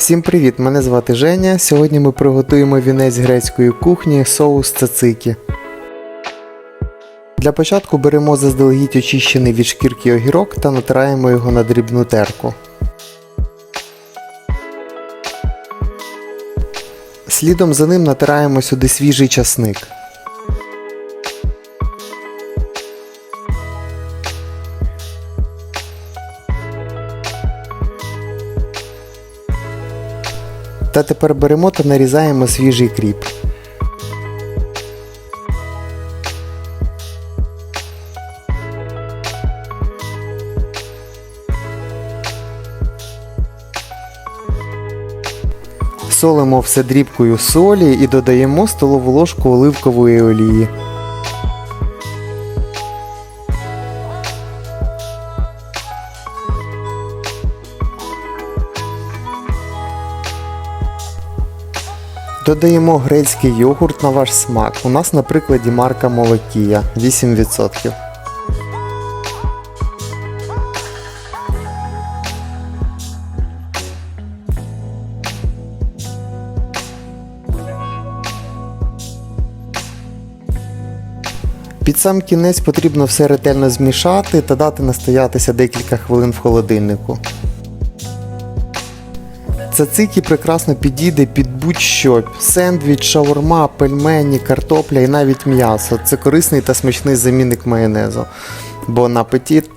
Всім привіт! Мене звати Женя. Сьогодні ми приготуємо вінець грецької кухні соус цацикі. Для початку беремо заздалегідь очищений від шкірки огірок та натираємо його на дрібну терку. Слідом за ним натираємо сюди свіжий часник. Та тепер беремо та нарізаємо свіжий кріп. Солимо все дрібкою солі і додаємо столову ложку оливкової олії. Додаємо грецький йогурт на ваш смак. У нас на прикладі марка Молокія 8%. Під сам кінець потрібно все ретельно змішати та дати настоятися декілька хвилин в холодильнику. Цацикі прекрасно підійде під будь-що: сендвіч, шаурма, пельмені, картопля і навіть м'ясо. Це корисний та смачний замінник майонезу. Бон апетит!